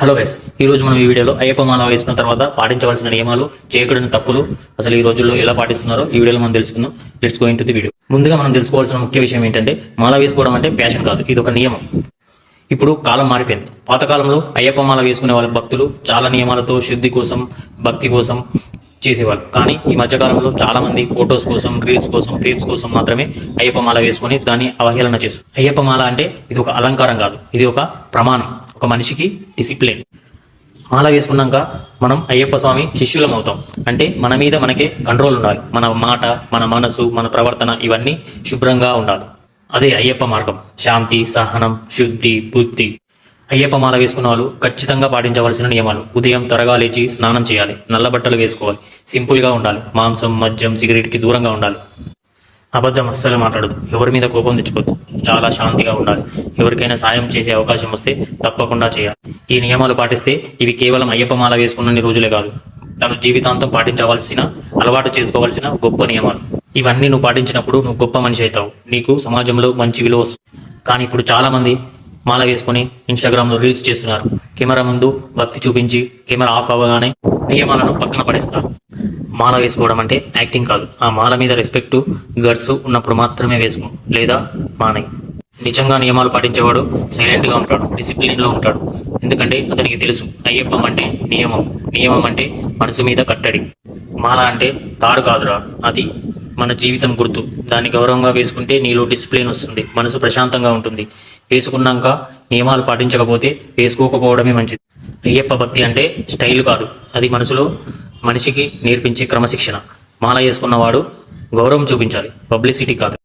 Hello guys ఈ రోజు మనం ఈ వీడియోలో అయ్యప్ప మాల వేసుకున్న తర్వాత పాటించవలసిన నియమాలు చేయకూడని తప్పులు అసలు ఈ రోజుల్లో ఎలా పాటిస్తున్నారో ఈ వీడియోలో మనం తెలుసుకుందాం. Let's going to the video ముందుగా మనం తెలుసుకోవాల్సిన ముఖ్య విషయం ఏంటంటే మాల వేసుకోవడం అంటే ప్యాషన్ కాదు ఇది ఒక నియమం. ఇప్పుడు కాలం మారిపోయింది. పాతకాలంలో అయ్యప్ప మాల వేసుకునే వాళ్ళ భక్తులు చాలా నియమాలతో శుద్ధి కోసం భక్తి కోసం చేసేవాళ్ళు. కానీ ఈ మధ్యకాలంలో చాలా మంది ఫొటోస్ కోసం రీల్స్ కోసం ఫేమ్స్ కోసం మాత్రమే అయ్యప్ప మాల వేసుకొని దాన్ని అవహేళన చేస్తారు అయ్యప్ప మాల అంటే ఇది ఒక అలంకారం కాదు ఇది ఒక ప్రమాణం. ఒక మనిషికి డిసిప్లిన్ మాల వేసుకున్నాక మనం అయ్యప్ప స్వామి శిష్యులం అవుతాం అంటే మన మీద మనకే కంట్రోల్ ఉండాలి. మన మాట మన మనసు మన ప్రవర్తన ఇవన్నీ శుభ్రంగా ఉండాలి. అదే అయ్యప్ప మార్గం. శాంతి సహనం శుద్ధి బుద్ధి. అయ్యప్ప మాల వేసుకున్న వాళ్ళు ఖచ్చితంగా పాటించవలసిన నియమాలు. ఉదయం త్వరగా లేచి స్నానం చేయాలి. నల్ల బట్టలు వేసుకోవాలి. సింపుల్గా ఉండాలి. మాంసం మద్యం సిగరెట్కి దూరంగా ఉండాలి. అబద్ధం అస్సలు మాట్లాడదు. ఎవరి మీద కోపం తెచ్చుకోవద్దు. చాలా శాంతిగా ఉండాలి. ఎవరికైనా సాయం చేసే అవకాశం వస్తే తప్పకుండా చేయాలి. ఈ నియమాలు పాటిస్తే ఇవి కేవలం అయ్యప్ప మాల వేసుకున్న రోజులే కాదు తను జీవితాంతం పాటించవలసిన అలవాటు చేసుకోవాల్సిన గొప్ప నియమాలు. ఇవన్నీ నువ్వు పాటించినప్పుడు నువ్వు గొప్ప మనిషి అవుతావు. నీకు సమాజంలో మంచి విలువ వస్తుంది. కానీ ఇప్పుడు చాలా మంది మాల వేసుకొని ఇన్స్టాగ్రామ్లో రీల్స్ చేస్తున్నారు. కెమెరా ముందు భక్తి చూపించి కెమెరా ఆఫ్ అవ్వగానే నియమాలను పక్కన పడేస్తారు. మాల వేసుకోవడం అంటే యాక్టింగ్ కాదు. ఆ మాల మీద రెస్పెక్ట్ గట్స్ ఉన్నప్పుడు మాత్రమే వేసుకో. లేదా మానై. నిజంగా నియమాలు పాటించేవాడు సైలెంట్గా ఉంటాడు డిసిప్లిన్లో ఉంటాడు. ఎందుకంటే అతనికి తెలుసు అయ్యప్పం అంటే నియమం. నియమం అంటే మనసు మీద కట్టడి. మాల అంటే తాడు కాదురా అది మన జీవితం గుర్తు. దాన్ని గౌరవంగా వేసుకుంటే నీలో డిసిప్లిన్ వస్తుంది మనసు ప్రశాంతంగా ఉంటుంది. వేసుకున్నాక నియమాలు పాటించకపోతే వేసుకోకపోవడమే మంచిది. అయ్యప్ప భక్తి అంటే స్టైల్ కాదు అది మనసులో మనిషికి నేర్పించే క్రమశిక్షణ. మాల వేసుకున్నవాడు గౌరవం చూపించాలి. పబ్లిసిటీ కాదు.